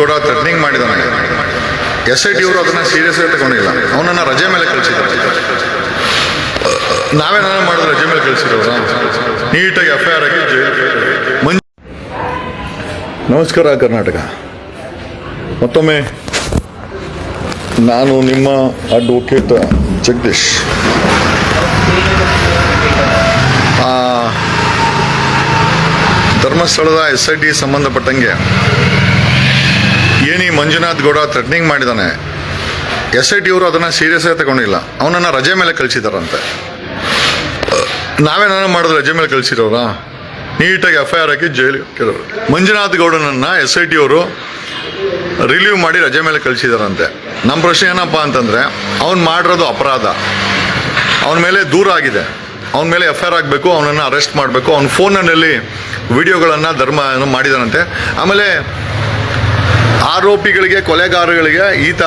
ಕೂಡ ಥ್ರೆಟ್ನಿಂಗ್ ಮಾಡಿದಾನೆ S I T ಅವರು ಅದನ್ನ ಸೀರಿಯಸ್ ಆಗಿ ತಗೊಂಡಿಲ್ಲ. ಅವನನ್ನ ರಜೆ ಮೇಲೆ ಕಳಿಸಿದ್ದಾರೆ ನಾವೇನಾರ ಮಾಡಿದ್ರೆ ರಜೆ ಮೇಲೆ ಕಳಿಸಿದ್ರು ನೀಟಾಗಿ ಎಫ್ ಐ ಆರ್ ಆಗಿ ನಮಸ್ಕಾರ ಕರ್ನಾಟಕ. ಮತ್ತೊಮ್ಮೆ ನಾನು ನಿಮ್ಮ ಅಡ್ವೊಕೇಟ್ ಜಗದೀಶ್. ಧರ್ಮಸ್ಥಳದ ಎಸ್ ಐ ಟಿ ಸಂಬಂಧಪಟ್ಟಂಗೆ ಮಂಜುನಾಥ್ ಗೌಡ ಥ್ರೆಟ್ನಿಂಗ್ ಮಾಡಿದ್ದಾನೆ ಎಸ್ ಐ ಟಿ ಅವರು ಅದನ್ನು ಸೀರಿಯಸ್ ಆಗಿ ತಗೊಂಡಿಲ್ಲ. ಅವನನ್ನು ರಜೆ ಮೇಲೆ ಕಳಿಸಿದಾರಂತೆ. ನಾವೇನಾರ ಮಾಡಿದ್ರೆ ರಜೆ ಮೇಲೆ ಕಳಿಸಿರೋರಾ? ನೀಟಾಗಿ ಎಫ್ ಐ ಆರ್ ಹಾಕಿ ಹಾಕಿರೋರು ಮಂಜುನಾಥ್ ಗೌಡನನ್ನು ಎಸ್ ಐ ಟಿ ಅವರು ರಿಲೀವ್ ಮಾಡಿ ರಜೆ ಮೇಲೆ ಕಳಿಸಿದಾರಂತೆ. ನಮ್ಮ ಪ್ರಶ್ನೆ ಏನಪ್ಪ ಅಂತಂದರೆ, ಅವ್ನು ಮಾಡಿರೋದು ಅಪರಾಧ. ಅವನ ಮೇಲೆ ದೂರ ಆಗಿದೆ. ಅವನ ಮೇಲೆ ಎಫ್ ಐ ಆರ್ ಆಗಬೇಕು ಅವನನ್ನು ಅರೆಸ್ಟ್ ಮಾಡಬೇಕು. ಅವ್ನ ಫೋನಲ್ಲಿ ವಿಡಿಯೋಗಳನ್ನು ಧರ್ಮ ಮಾಡಿದಾರಂತೆ ಆಮೇಲೆ ಆರೋಪಿಗಳಿಗೆ ಕೊಲೆಗಾರಗಳಿಗೆ ಈತ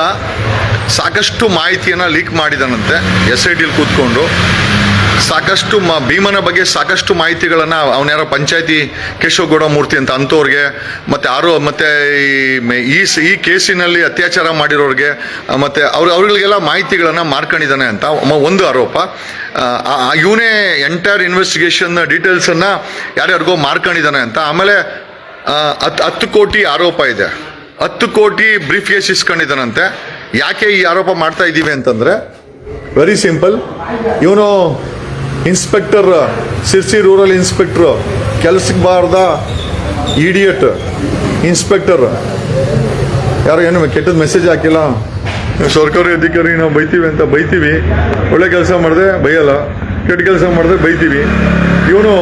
ಸಾಕಷ್ಟು ಮಾಹಿತಿಯನ್ನು ಲೀಕ್ ಮಾಡಿದನಂತೆ ಎಸ್ ಐ ಟಿಲಿ ಕೂತ್ಕೊಂಡು. ಸಾಕಷ್ಟು ಮ, ಭೀಮನ ಬಗ್ಗೆ ಸಾಕಷ್ಟು ಮಾಹಿತಿಗಳನ್ನು ಅವನ್ಯಾರೋ ಪಂಚಾಯತಿ ಕೇಶವಗೌಡ ಮೂರ್ತಿ ಅಂತ ಅಂಥವ್ರಿಗೆ ಮತ್ತು ಆರೋ, ಮತ್ತು ಈ ಈ ಕೇಸಿನಲ್ಲಿ ಅತ್ಯಾಚಾರ ಮಾಡಿರೋರಿಗೆ, ಮತ್ತು ಅವ್ರ, ಅವ್ರಿಗೆಲ್ಲ ಮಾಹಿತಿಗಳನ್ನು ಮಾರ್ಕೊಂಡಿದ್ದಾನೆ ಅಂತ ಒಂದು ಆರೋಪ. ಇವನೇ ಎಂಟೈರ್ ಇನ್ವೆಸ್ಟಿಗೇಷನ್ ಡೀಟೇಲ್ಸನ್ನು ಯಾರ್ಯಾರಿಗೋ ಮಾರ್ಕೊಂಡಿದ್ದಾನೆ ಅಂತ. ಆಮೇಲೆ ಹತ್ತು ಹತ್ತು ಕೋಟಿ ಆರೋಪ ಇದೆ. ಹತ್ತು ಕೋಟಿ ಬ್ರೀಫ್ ಕೇಸ್ ಇಸ್ಕೊಂಡಿದ್ದಾನಂತೆ ಯಾಕೆ ಈ ಆರೋಪ ಮಾಡ್ತಾ ಇದ್ದೀವಿ ಅಂತಂದ್ರೆ ವೆರಿ ಸಿಂಪಲ್ ಇವನು ಇನ್ಸ್ಪೆಕ್ಟರ್ ಸಿರ್ಸಿ ರೂರಲ್ ಇನ್ಸ್ಪೆಕ್ಟ್ರು ಕೆಲಸಕ್ಕೆ ಬಾರ್ದ ಇಡಿಯಟ್ ಇನ್ಸ್ಪೆಕ್ಟರ್ ಯಾರು ಏನು ಕೆಟ್ಟದ ಮೆಸೇಜ್ ಹಾಕಿಲ್ಲ? ಸರ್ಕಾರಿ ಅಧಿಕಾರಿ, ನಾವು ಬೈತೀವಿ ಅಂತ ಬೈತೀವಿ. ಒಳ್ಳೆ ಕೆಲಸ ಮಾಡಿದೆ ಬೈಯಲ್ಲ, ಕೆಟ್ಟ ಕೆಲಸ ಮಾಡಿದ್ರೆ ಬೈತೀವಿ. ಇವನು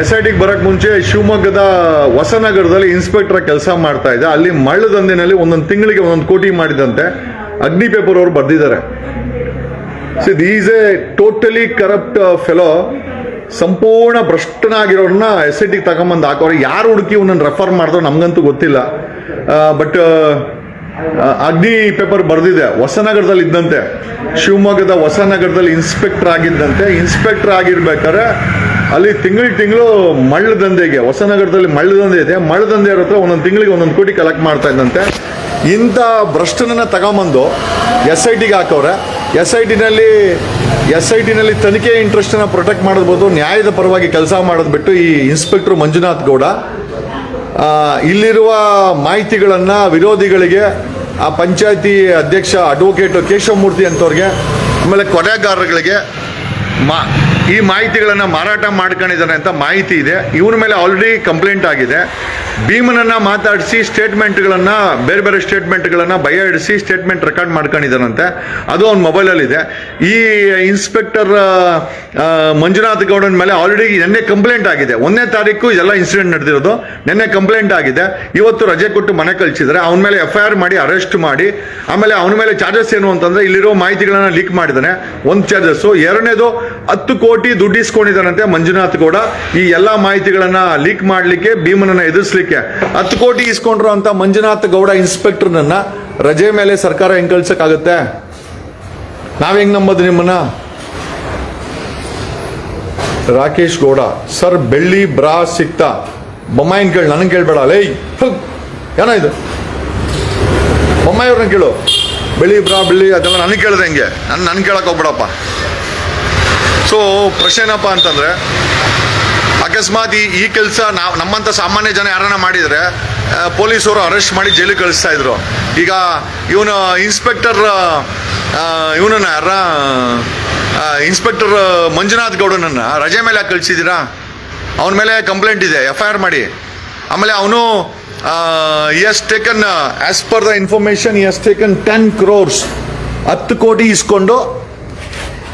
ಎಸ್ ಐ ಟಿಗೆ ಬರಕ್ ಮುಂಚೆ ಶಿವಮೊಗ್ಗದ ಹೊಸನಗರದಲ್ಲಿ ಇನ್ಸ್ಪೆಕ್ಟರ್ ಕೆಲಸ ಮಾಡ್ತಾ ಇದ್ದ ಅಲ್ಲಿ ಮಳ್ಳ ದಂಧೆನಲ್ಲಿ ಒಂದೊಂದು ತಿಂಗಳಿಗೆ ಒಂದೊಂದು ಕೋಟಿ ಮಾಡಿದಂತೆ ಅಗ್ನಿ ಪೇಪರ್ ಅವರು ಬರ್ದಿದ್ದಾರೆ. He is a totally corrupt fellow ಸಂಪೂರ್ಣ ಭ್ರಷ್ಟನಾಗಿರೋರನ್ನ ಎಸ್ ಐ ಟಿಗೆ ತಗೊಂಬಂದು ಹಾಕೋರು. ಯಾರು ಹುಡುಕಿ ಒಂದನ್ನು ರೆಫರ್ ಮಾಡಿದ್ರು ನಮಗಂತೂ ಗೊತ್ತಿಲ್ಲ. ಬಟ್ ಅಗ್ನಿ ಪೇಪರ್ ಬರೆದಿದೆ. ಹೊಸನಗರದಲ್ಲಿ ಇದ್ದಂತೆ. ಶಿವಮೊಗ್ಗದ ಹೊಸನಗರದಲ್ಲಿ ಇನ್ಸ್ಪೆಕ್ಟರ್ ಆಗಿದ್ದಂತೆ. ಇನ್ಸ್ಪೆಕ್ಟರ್ ಆಗಿರ್ಬೇಕಾದ್ರೆ ಅಲ್ಲಿ ತಿಂಗಳು ತಿಂಗಳು ಮಳ್ಳ ದಂಧೆಗೆ, ಹೊಸನಗರದಲ್ಲಿ ಮಳ್ಳ ದಂಧೆ ಇದೆ. ಮಳ್ಳ ದಂಧೆ ಹತ್ರ ಒಂದೊಂದು ತಿಂಗಳಿಗೆ ಒಂದೊಂದು ಕೋಟಿ ಕಲೆಕ್ಟ್ ಮಾಡ್ತಾ ಇದ್ದಂತೆ. ಇಂಥ ಭ್ರಷ್ಟನನ್ನ ತಗೊಂಬಂದು ಎಸ್ ಐ ಟಿಗೆ ಹಾಕವ್ರೆ. ಎಸ್ ಐ ಟಿನಲ್ಲಿ ಎಸ್ ಐ ಟಿನಲ್ಲಿ ತನಿಖೆ ಇಂಟ್ರೆಸ್ಟನ್ನು ಪ್ರೊಟೆಕ್ಟ್ ಮಾಡೋದ್ಬೋದು. ನ್ಯಾಯದ ಪರವಾಗಿ ಕೆಲಸ ಮಾಡೋದು ಬಿಟ್ಟು ಈ ಇನ್ಸ್ಪೆಕ್ಟರ್ ಮಂಜುನಾಥ್ ಗೌಡ ಇಲ್ಲಿರುವ ಮಾಹಿತಿಗಳನ್ನು ವಿರೋಧಿಗಳಿಗೆ, ಆ ಪಂಚಾಯತಿ ಅಧ್ಯಕ್ಷ ಅಡ್ವೊಕೇಟು ಕೇಶವಮೂರ್ತಿ ಅಂಥವ್ರಿಗೆ, ಆಮೇಲೆ ಕೊಲೆಗಾರಗಳಿಗೆ ಮಾ ಈ ಮಾಹಿತಿಗಳನ್ನು ಮಾರಾಟ ಮಾಡ್ಕೊಂಡಿದ್ದಾರೆ ಅಂತ ಮಾಹಿತಿ ಇದೆ. ಇವನ ಮೇಲೆ ಆಲ್ರೆಡಿ ಕಂಪ್ಲೇಂಟ್ ಆಗಿದೆ. ಭೀಮನನ್ನು ಮಾತಾಡಿಸಿ ಸ್ಟೇಟ್ಮೆಂಟ್ಗಳನ್ನು ಬೇರೆ ಬೇರೆ ಸ್ಟೇಟ್ಮೆಂಟ್ಗಳನ್ನು ಭಯ ಇಡಿಸಿ ಸ್ಟೇಟ್ಮೆಂಟ್ ರೆಕಾರ್ಡ್ ಮಾಡ್ಕೊಂಡಿದ್ದಾನಂತೆ. ಅದು ಅವ್ನ ಮೊಬೈಲಲ್ಲಿದೆ ಈ ಇನ್ಸ್ಪೆಕ್ಟರ್ ಮಂಜುನಾಥ್ ಗೌಡನ ಮೇಲೆ ಆಲ್ರೆಡಿ ನಿನ್ನೆ ಕಂಪ್ಲೇಂಟ್ ಆಗಿದೆ. ಒಂದನೇ ತಾರೀಕು ಇದೆಲ್ಲ ಇನ್ಸಿಡೆಂಟ್ ನಡೆದಿರೋದು. ನಿನ್ನೆ ಕಂಪ್ಲೇಂಟ್ ಆಗಿದೆ. ಇವತ್ತು ರಜೆ ಕೊಟ್ಟು ಮನೆ ಕಳಿಸಿದರೆ ಅವನ ಮೇಲೆ ಎಫ್ ಐ ಆರ್ ಮಾಡಿ ಅರೆಸ್ಟ್ ಮಾಡಿ, ಆಮೇಲೆ ಅವನ ಮೇಲೆ ಚಾರ್ಜಸ್ ಏನು ಅಂತಂದರೆ ಇಲ್ಲಿರೋ ಮಾಹಿತಿಗಳನ್ನು ಲೀಕ್ ಮಾಡಿದ್ದಾನೆ. ಒಂದು ಚಾರ್ಜಸ್ಸು ಎರಡನೇದು ಹತ್ತು ಕೋಟಿ ದುಡ್ಡು ಇಸ್ಕೊಂಡಿದ್ದಾನಂತೆ ಮಂಜುನಾಥ್ ಗೌಡ. ಈ ಎಲ್ಲ ಮಾಹಿತಿಗಳನ್ನ ಲೀಕ್ ಮಾಡಲಿಕ್ಕೆ, ಭೀಮನನ್ನ ಎದುರಿಸಲಿಕ್ಕೆ ಹತ್ತು ಕೋಟಿ ಇಸ್ಕೊಂಡ್ರು ಅಂತ ಮಂಜುನಾಥ್ ಗೌಡ ಇನ್ಸ್ಪೆಕ್ಟರ್ನನ್ನ ರಜೆ ಮೇಲೆ ಸರ್ಕಾರ ಹೆಂಗ್ ಕಳ್ಸಕ್ಕಾಗತ್ತೆ ನಾವ್ ಹೆಂಗ್ ನಂಬೋದು ನಿಮ್ಮನ್ನ? ರಾಕೇಶ್ ಗೌಡ, ಸರ್, ಬೆಳ್ಳಿ, ಬ್ರಾ, ಸಿಕ್ತಾ. ಬೊಮ್ಮಾಯಿನ ಕೇಳಿ ನನಗೆ ಕೇಳ್ಬೇಡ. ಲೈ ಏನೋ ಇದು? ಬೊಮ್ಮಾಯಿ ಅವ್ರನ್ನ ಕೇಳು. ಬೆಳ್ಳಿ, ಬ್ರಾ, ಬೆಳ್ಳಿ, ಅದೆಲ್ಲ ನನಗೆ ಕೇಳಿದೆ ಹೆಂಗೆ. ನಾನು, ನನ್ ಕೇಳಕ್ಕೆ ಹೋಗ್ಬೇಡಪ್ಪ. ಸೊ ಏನಪ್ಪ ಅಂತಂದ್ರೆ, ಅಕಸ್ಮಾತ್ ಈ ಈ ಕೆಲಸ ನಾವು ನಮ್ಮಂಥ ಸಾಮಾನ್ಯ ಜನ ಯಾರನ್ನ ಮಾಡಿದರೆ ಪೊಲೀಸರು ಅರೆಸ್ಟ್ ಮಾಡಿ ಜೈಲಿಗೆ ಕಳಿಸ್ತಾ ಇದ್ರು. ಈಗ ಇವನು ಇನ್ಸ್ಪೆಕ್ಟರ್ ಇವನನ್ನ ಯಾರ ಇನ್ಸ್ಪೆಕ್ಟರ್ ಮಂಜುನಾಥ್ ಗೌಡನನ್ನ ರಜೆ ಮೇಲೆ ಯಾಕೆ ಕಳಿಸಿದ್ದೀರಾ? ಅವನ ಮೇಲೆ ಕಂಪ್ಲೇಂಟ್ ಇದೆ ಎಫ್ ಐ ಆರ್ ಮಾಡಿ. ಆಮೇಲೆ ಅವನು has taken as per the information has taken ten crores ಹತ್ತು ಕೋಟಿ ಇಸ್ಕೊಂಡು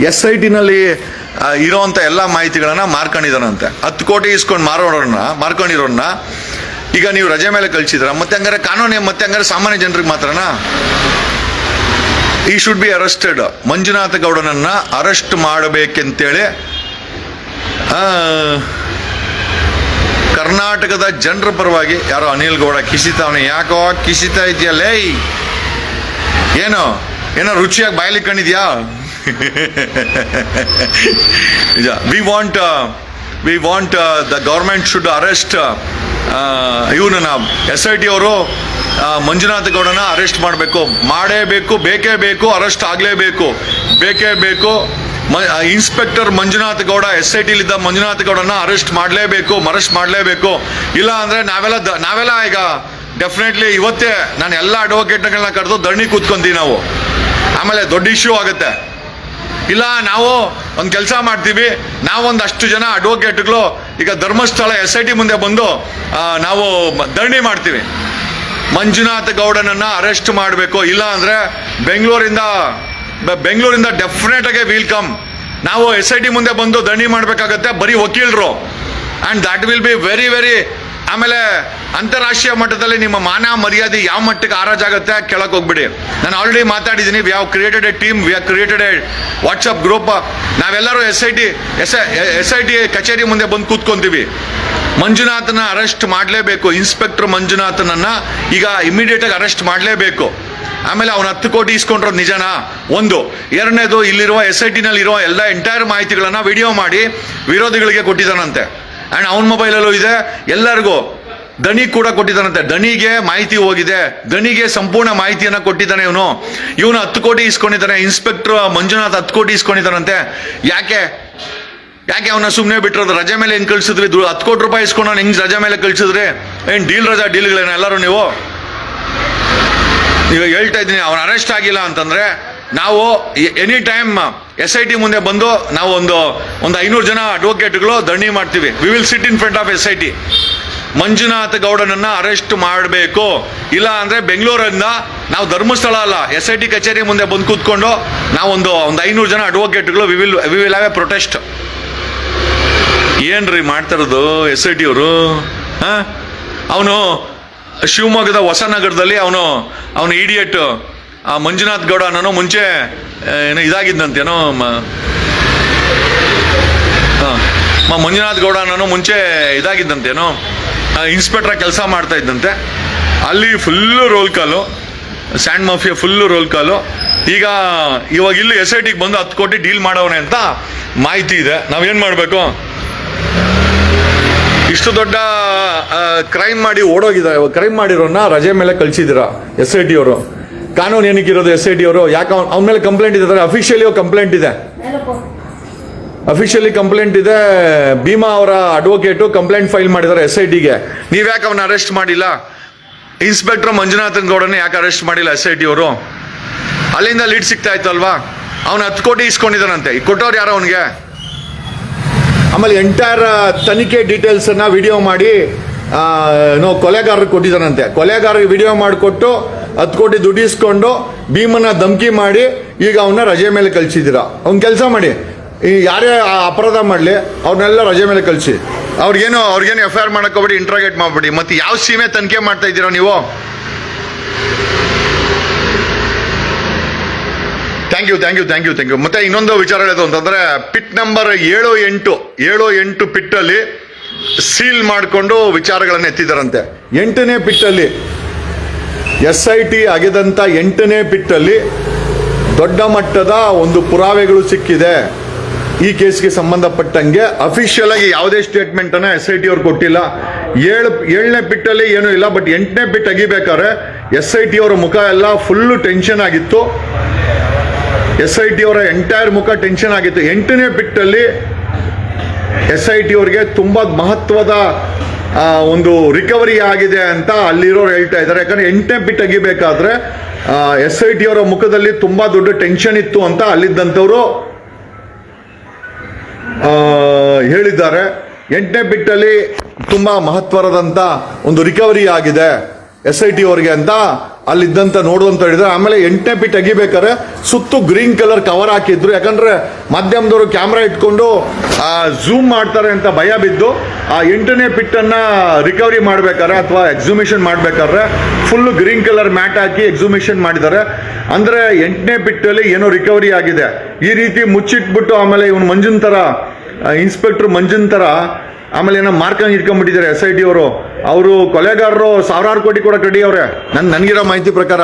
ಎಸ್ ಐ ಟಿನಲ್ಲಿ ಇರೋವಂಥ ಎಲ್ಲ ಮಾಹಿತಿಗಳನ್ನು ಮಾರ್ಕೊಂಡಿದ್ದಾನಂತೆ. ಹತ್ತು ಕೋಟಿ ಇಸ್ಕೊಂಡು ಮಾರೋರನ್ನ ಮಾರ್ಕೊಂಡಿರೋನ್ನ ಈಗ ನೀವು ರಜೆ ಮೇಲೆ ಕಳಿಸಿದ್ರ ಮತ್ತೆ ಹಂಗಾರೆ ಕಾನೂನು ಮತ್ತೆ ಹಂಗಾರೆ ಸಾಮಾನ್ಯ ಜನರಿಗೆ ಮಾತ್ರನಾ? He should be arrested Manjunatha ಗೌಡನನ್ನ arrest ಮಾಡಬೇಕೆಂತೇಳಿ ಕರ್ನಾಟಕದ ಜನರ ಪರವಾಗಿ ಯಾರೋ ಅನಿಲ್ ಗೌಡ ಕಿಸಿತಾವನೆ. ಯಾಕೋ ಕಿಸಿತಾ ಇದೆಯಲ್ಲೇ ಏನೋ ಏನೋ ರುಚಿಯಾಗಿ ಬಾಯ್ಲಿಕ್ಕೆ ಕಂಡಿದ್ಯಾ we want we want the government should arrest ಇವನನ್ನ ಎಸ್ ಐ ಟಿ ಅವರು ಮಂಜುನಾಥ ಗೌಡನ ಅರೆಸ್ಟ್ ಮಾಡಬೇಕು. ಮಾಡೇಬೇಕು ಬೇಕೇ, ಬೇಕು ಅರೆಸ್ಟ್ ಆಗಲೇಬೇಕು. ಬೇಕೇ ಬೇಕು, ಮ inspector Manjunath Gowda S I ಟಿಲಿದ್ದ Manjunath ಗೌಡನ ಅರೆಸ್ಟ್ ಮಾಡಲೇಬೇಕು ಅರೆಸ್ಟ್ ಮಾಡಲೇಬೇಕು. ಇಲ್ಲ ಅಂದರೆ ನಾವೆಲ್ಲ ದ- ನಾವೆಲ್ಲ ಈಗ ಡೆಫಿನೆಟ್ಲಿ ಇವತ್ತೇ ನಾನು ಎಲ್ಲ ಅಡ್ವೊಕೇಟ್ಗಳನ್ನ ಕರೆದು ಧರಣಿ ಕೂತ್ಕೊಂತೀವಿ ನಾವು. ಆಮೇಲೆ ದೊಡ್ಡ ಇಶ್ಯೂ ಆಗುತ್ತೆ. ಇಲ್ಲ, ನಾವು ಒಂದು ಕೆಲಸ ಮಾಡ್ತೀವಿ. ನಾವೊಂದಷ್ಟು ಜನ ಅಡ್ವೊಕೇಟ್ಗಳು ಈಗ ಧರ್ಮಸ್ಥಳ ಎಸ್ ಐ ಟಿ ಮುಂದೆ ಬಂದು ನಾವು ಧರಣಿ ಮಾಡ್ತೀವಿ. ಮಂಜುನಾಥ್ ಗೌಡನನ್ನ ಅರೆಸ್ಟ್ ಮಾಡಬೇಕು. ಇಲ್ಲ ಅಂದ್ರೆ ಬೆಂಗಳೂರಿಂದ ಬೆಂಗಳೂರಿಂದ ಡೆಫಿನೆಟ್ ಆಗಿ ಕಮ್ ನಾವು ಎಸ್ ಐ ಟಿ ಮುಂದೆ ಬಂದು ಧರಣಿ ಮಾಡಬೇಕಾಗತ್ತೆ, ಬರೀ ವಕೀಲರು. And that will be very very ಆಮೇಲೆ ಅಂತಾರಾಷ್ಟ್ರೀಯ ಮಟ್ಟದಲ್ಲಿ ನಿಮ್ಮ ಮಾನ ಮರ್ಯಾದೆ ಯಾವ ಮಟ್ಟಕ್ಕೆ ಆರಾಜಾಗುತ್ತೆ ಕೆಳಕ್ಕೆ ಹೋಗ್ಬಿಡಿ. ನಾನು ಆಲ್ರೆಡಿ ಮಾತಾಡಿದ್ದೀನಿ we have created a team we have created a WhatsApp group ನಾವೆಲ್ಲರೂ S I T S I T ಕಚೇರಿ ಮುಂದೆ ಬಂದು ಕೂತ್ಕೊಂತೀವಿ. ಮಂಜುನಾಥನ ಅರೆಸ್ಟ್ ಮಾಡಲೇಬೇಕು ಇನ್ಸ್ಪೆಕ್ಟರ್ ಮಂಜುನಾಥನನ್ನ ಈಗ ಇಮಿಡಿಯೇಟ್ ಆಗಿ ಅರೆಸ್ಟ್ ಮಾಡಲೇಬೇಕು. ಆಮೇಲೆ ಅವನ ಹತ್ತು ಕೋಟಿ ಇಸ್ಕೊಂಡಿರೋದು ನಿಜನಾ? ಒಂದು. ಎರಡನೇದು ಇಲ್ಲಿರುವ ಎಸ್ ಐ ಟಿನಲ್ಲಿರುವ ಎಲ್ಲ ಎಂಟೈರ್ ಮಾಹಿತಿಗಳನ್ನು ವಿಡಿಯೋ ಮಾಡಿ ವಿರೋಧಿಗಳಿಗೆ ಕೊಟ್ಟಿದ್ದಾನಂತೆ. ಆ್ಯಂಡ್ ಅವನ ಮೊಬೈಲಲ್ಲೂ ಇದೆ. ಎಲ್ಲರಿಗೂ ಧನಿ ಕೂಡ ಕೊಟ್ಟಿದ್ದಾನಂತೆ. ದಣಿಗೆ ಮಾಹಿತಿ ಹೋಗಿದೆ. ದಣಿಗೆ ಸಂಪೂರ್ಣ ಮಾಹಿತಿಯನ್ನು ಕೊಟ್ಟಿದ್ದಾನೆ ಇವನು. ಇವನು ಹತ್ತು ಕೋಟಿ ಇಸ್ಕೊಂಡಿದ್ದಾನೆ. ಇನ್ಸ್ಪೆಕ್ಟರ್ ಮಂಜುನಾಥ್ ಹತ್ತು ಕೋಟಿ ಇಸ್ಕೊಂಡಿದ್ದಾನಂತೆ. ಯಾಕೆ? ಯಾಕೆ ಅವನ ಸುಮ್ಮನೆ ಬಿಟ್ಟಿರೋದು ರಜೆ ಮೇಲೆ ಹೆಂಗೆ ಕಳಿಸಿದ್ರಿ? ದು- ಹತ್ತು ಕೋಟಿ ರೂಪಾಯಿ ಇಸ್ಕೊಂಡು ಹೆಂಗೆ ರಜೆ ಮೇಲೆ ಕಳಿಸಿದ್ರಿ? ಏನು ಡೀಲ್ ರಜಾ ಡೀಲ್ಗಳೇನ ಎಲ್ಲರೂ ನೀವು? ಈಗ ಹೇಳ್ತಾ ಇದ್ದೀನಿ, ಅವನು ಅರೆಸ್ಟ್ ಆಗಿಲ್ಲ ಅಂತಂದರೆ ನಾವು any time S I T ಮುಂದೆ ಬಂದು ನಾವು ಒಂದು ಒಂದು ಐನೂರು ಜನ ಅಡ್ವೊಕೇಟ್ಗಳು ಧರಣಿ ಮಾಡ್ತೀವಿ. We will sit in front of S I T Manjunath ಗೌಡನನ್ನ arrest ಮಾಡಬೇಕು. ಇಲ್ಲ ಅಂದ್ರೆ ಬೆಂಗಳೂರಿಂದ ನಾವು ಧರ್ಮಸ್ಥಳ ಅಲ್ಲ ಎಸ್ ಐ ಟಿ ಕಚೇರಿ ಮುಂದೆ ಬಂದು ಕೂತ್ಕೊಂಡು ನಾವೊಂದು ಒಂದು ಐನೂರು ಜನ ಅಡ್ವೊಕೇಟ್ಗಳು we will we will have a protest ಏನ್ರಿ ಮಾಡ್ತಾರದು ಎಸ್ ಐ ಟಿ ಅವರು? ಅವನು ಶಿವಮೊಗ್ಗದ ಹೊಸನಗರದಲ್ಲಿ ಅವನು ಅವನು ಇಡಿಯಟ್ ಆ ಮಂಜುನಾಥ್ ಗೌಡ ನಾನು ಮುಂಚೆ ಏನೋ ಇದಾಗಿದ್ದಂತೇನೋ ಹಾಂ ಮಂಜುನಾಥ್ ಗೌಡ ನಾನು ಮುಂಚೆ ಇದಾಗಿದ್ದಂತೇನೋ ಇನ್ಸ್ಪೆಕ್ಟ್ರ ಕೆಲಸ ಮಾಡ್ತಾ ಇದ್ದಂತೆ. ಅಲ್ಲಿ full roll call, sand mafia full roll call. ಈಗ ಇವಾಗ ಇಲ್ಲಿ ಎಸ್ ಐ ಟಿಗೆ ಬಂದು ಹತ್ತು ಕೋಟಿ ಡೀಲ್ ಮಾಡವನೆ ಅಂತ ಮಾಹಿತಿ ಇದೆ. ನಾವೇನು ಮಾಡಬೇಕು? ಇಷ್ಟು ದೊಡ್ಡ ಕ್ರೈಮ್ ಮಾಡಿ ಓಡೋಗಿದ್ದಾರೆ. ಕ್ರೈಮ್ ಮಾಡಿರೋನ್ನ ರಜೆ ಮೇಲೆ ಕಳಿಸಿದ್ದೀರಾ ಎಸ್ ಐ ಟಿ ಅವರು? ಕಾನೂನು ಏನಕ್ಕೆ ಇರೋದು ಎಸ್ ಐ ಟಿ ಅವರು? ಯಾಕೆ ಅವನ ಮೇಲೆ ಕಂಪ್ಲೇಂಟ್ ಇದೆ ಅಫಿಷಿಯಲಿ ಕಂಪ್ಲೇಂಟ್ ಇದೆ. ಅಫಿಷಿಯಲಿ ಕಂಪ್ಲೇಂಟ್ ಇದೆ. ಭೀಮಾ ಅವರ ಅಡ್ವೊಕೇಟು ಕಂಪ್ಲೇಂಟ್ ಫೈಲ್ ಮಾಡಿದ್ದಾರೆ ಎಸ್ ಐ ಟಿಗೆ. ನೀವ್ಯಾಕೆ ಅವನ ಅರೆಸ್ಟ್ ಮಾಡಿಲ್ಲ? ಇನ್ಸ್ಪೆಕ್ಟರ್ ಮಂಜುನಾಥನ್ ಗೌಡನ ಯಾಕೆ ಅರೆಸ್ಟ್ ಮಾಡಿಲ್ಲ ಎಸ್ ಐ ಟಿ ಅವರು? ಅಲ್ಲಿಂದ ಲೀಡ್ ಸಿಗ್ತಾ ಇತ್ತಲ್ವಾ? ಅವನು ಹತ್ತು ಕೋಟಿ ಇಸ್ಕೊಂಡಿದ್ದಾನಂತೆ. ಈ ಕೊಟ್ಟವ್ರು ಯಾರು ಅವನಿಗೆ? ಆಮೇಲೆ ಎಂಟೈರ್ ತನಿಖೆ ಡೀಟೇಲ್ಸ್ ಅನ್ನ ವಿಡಿಯೋ ಮಾಡಿ ನೋ ಏನೋ ಕೊಲೆಗಾರರಿಗೆ ಕೊಟ್ಟಿದ್ದಾನಂತೆ. ಕೊಲೆಗಾರರಿಗೆ ವಿಡಿಯೋ ಮಾಡಿಕೊಟ್ಟು ಹತ್ತು ಕೋಟಿ ದುಡ್ಡು ಇಸ್ಕೊಂಡು ಭೀಮನ ಧಮಕಿ ಮಾಡಿ ಈಗ ಅವನ್ನ ರಜೆ ಮೇಲೆ ಕಳಿಸಿದ್ದೀರಾ? ಅವ್ನ ಕೆಲಸ ಮಾಡಿ. ಈ ಯಾರೇ ಅಪರಾಧ ಮಾಡಲಿ ಅವ್ರನ್ನೆಲ್ಲ ರಜೆ ಮೇಲೆ ಕಳಿಸಿ. ಅವ್ರಿಗೇನು ಅವ್ರಿಗೇನು ಎಫ್ ಐ ಆರ್ ಮಾಡಕೋಬೇಡಿ ಇಂಟ್ರಾಗೇಟ್ ಮಾಡ್ಬೇಡಿ. ಮತ್ತೆ ಯಾವ ಸೀಮೆ ತನಿಖೆ ಮಾಡ್ತಾ ಇದ್ದೀರಾ ನೀವು? Thank you thank you thank you thank you ಮತ್ತೆ ಇನ್ನೊಂದು ವಿಚಾರ ಹೇಳೋದು ಅಂತಂದ್ರೆ ಪಿಟ್ ನಂಬರ್ ಏಳು ಎಂಟು ಏಳು ಎಂಟು ಪಿಟ್ಟಲ್ಲಿ ಸೀಲ್ ಮಾಡಿಕೊಂಡು ವಿಚಾರಗಳನ್ನು ಎತ್ತಿದ್ದಾರಂತೆ. ಎಂಟನೇ ಪಿಟ್ಟಲ್ಲಿ ಎಸ್ ಐ ಟಿ ಅಗೆದಂಥ ಎಂಟನೇ ಬಿಟ್ಟಲ್ಲಿ ದೊಡ್ಡ ಮಟ್ಟದ ಒಂದು ಪುರಾವೆಗಳು ಸಿಕ್ಕಿದೆ. ಈ ಕೇಸ್ಗೆ ಸಂಬಂಧಪಟ್ಟಂಗೆ ಅಫಿಷಿಯಲ್ ಆಗಿ ಯಾವುದೇ ಸ್ಟೇಟ್ಮೆಂಟ್ ಅನ್ನ ಎಸ್ ಐ ಟಿ ಅವ್ರು ಕೊಟ್ಟಿಲ್ಲ. ಏಳು, ಏಳನೇ ಬಿಟ್ಟಲ್ಲಿ ಏನೂ ಇಲ್ಲ ಬಟ್ ಎಂಟನೇ ಬಿಟ್ ತೆಗಿಬೇಕಾದ್ರೆ ಎಸ್ ಐ ಟಿ ಅವರ ಮುಖ ಎಲ್ಲ ಫುಲ್ಲು ಟೆನ್ಷನ್ ಆಗಿತ್ತು. ಎಸ್ ಐ ಟಿ ಅವರ ಎಂಟೈರ್ ಮುಖ ಟೆನ್ಷನ್ ಆಗಿತ್ತು. ಎಂಟನೇ ಬಿಟ್ಟಲ್ಲಿ ಎಸ್ ಐ ಟಿ ಅವರಿಗೆ ತುಂಬಾ ಮಹತ್ವದ ಒಂದು ರಿಕವರಿ ಆಗಿದೆ ಅಂತ ಅಲ್ಲಿರೋರು ಹೇಳ್ತಾ ಇದ್ದಾರೆ. ಯಾಕಂದ್ರೆ ಎಂಟನೇ ಬಿಟ್ ತೆಗಿಬೇಕಾದ್ರೆ ಎಸ್ ಐ ಟಿ ಅವರ ಮುಖದಲ್ಲಿ ತುಂಬಾ ದೊಡ್ಡ ಟೆನ್ಷನ್ ಇತ್ತು ಅಂತ ಅಲ್ಲಿದ್ದಂಥವರು ಹೇಳಿದ್ದಾರೆ. ಎಂಟನೇ ಬಿಟ್ಟಲ್ಲಿ ತುಂಬಾ ಮಹತ್ವರದಂತ ಒಂದು ರಿಕವರಿ ಆಗಿದೆ ಎಸ್ ಐ ಟಿ ಅವರಿಗೆ ಅಂತ ಅಲ್ಲಿದ್ದಂತ ನೋಡುವಂತ ಹೇಳಿದ್ರೆ, ಆಮೇಲೆ ಎಂಟನೇ ಪಿಟ್ ತೆಗಿಬೇಕಾದ್ರೆ ಸುತ್ತು ಗ್ರೀನ್ ಕಲರ್ ಕವರ್ ಹಾಕಿದ್ರು. ಯಾಕಂದ್ರೆ ಮಾಧ್ಯಮದವರು ಕ್ಯಾಮ್ರಾ ಇಟ್ಕೊಂಡು ಝೂಮ್ ಮಾಡ್ತಾರೆ ಅಂತ ಭಯ ಬಿದ್ದು, ಆ ಎಂಟನೇ ಪಿಟ್ಟನ್ನ ರಿಕವರಿ ಮಾಡ್ಬೇಕಾದ್ರೆ ಅಥವಾ ಎಕ್ಸಿಬಿಷನ್ ಮಾಡ್ಬೇಕಾದ್ರೆ ಫುಲ್ ಗ್ರೀನ್ ಕಲರ್ ಮ್ಯಾಟ್ ಹಾಕಿ ಎಕ್ಸಿಬಿಷನ್ ಮಾಡಿದ್ದಾರೆ. ಅಂದ್ರೆ ಎಂಟನೇ ಪಿಟ್ಟಲ್ಲಿ ಏನೋ ರಿಕವರಿ ಆಗಿದೆ. ಈ ರೀತಿ ಮುಚ್ಚಿಟ್ಬಿಟ್ಟು ಆಮೇಲೆ ಇವನು ಮಂಜುನ್ ತರ ಇನ್ಸ್ಪೆಕ್ಟರ್ ಮಂಜುನ್ ತರ, ಆಮೇಲೆ ಏನೋ ಮಾರ್ಕಂಗ್ ಇಟ್ಕೊಂಡ್ಬಿಟ್ಟಿದ್ದಾರೆ ಎಸ್ ಐ ಟಿ ಅವರು. ಅವರು ಕೊಲೆಗಾರರು ಸಾವಿರಾರು ಕೋಟಿ ಕೂಡ ರೆಡಿ ಅವ್ರೆ. ನನ್ ನನಗಿರೋ ಮಾಹಿತಿ ಪ್ರಕಾರ.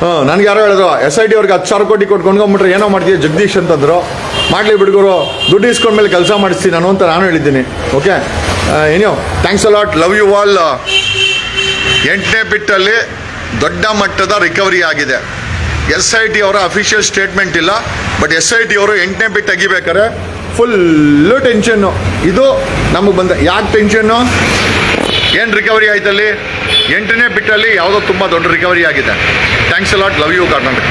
ಹಾಂ, ನನಗೆ ಯಾರೋ ಹೇಳಿದ್ರು ಎಸ್ ಐ ಟಿ ಅವ್ರಿಗೆ ಹತ್ತು ಸಾವಿರ ಕೋಟಿ ಕೊಟ್ಟು ಕೊಂಡ್ಕೊಂಬಿಟ್ರೆ ಏನೋ ಮಾಡ್ತೀವಿ ಜಗದೀಶ್ ಅಂತಂದ್ರು. ಮಾಡಲಿ ಬಿಡುಗರು, ದುಡ್ಡು ಇಸ್ಕೊಂಡ್ಮೇಲೆ ಕೆಲಸ ಮಾಡಿಸ್ತೀನಿ ನಾನು ಅಂತ ನಾನು ಹೇಳಿದ್ದೀನಿ. ಓಕೆ ಏನೋ thanks a lot love you all ಎಂಟನೇ ಬಿಟ್ಟಲ್ಲಿ ದೊಡ್ಡ ಮಟ್ಟದ ರಿಕವರಿ ಆಗಿದೆ. ಎಸ್ ಐ ಟಿ ಅವರ ಅಫಿಷಿಯಲ್ ಸ್ಟೇಟ್ಮೆಂಟ್ ಇಲ್ಲ ಬಟ್ ಎಸ್ ಐ ಟಿ ಅವರು ಎಂಟನೇ ಬಿಟ್ಟು ತೆಗಿಬೇಕಾರೆ ಫುಲ್ಲು ಟೆನ್ಷನ್ನು ಇದು ನಮಗೆ ಬಂದ ಯಾಕೆ ಟೆನ್ಷನ್ನು ಏನು ರಿಕವರಿ ಆಯ್ತಲ್ಲಿ? ಎಂಟನೇ ಬಿಟ್ಟಲ್ಲಿ ಯಾವುದೋ ತುಂಬ ದೊಡ್ಡ ರಿಕವರಿ ಆಗಿದೆ. Thanks a lot love you Karnataka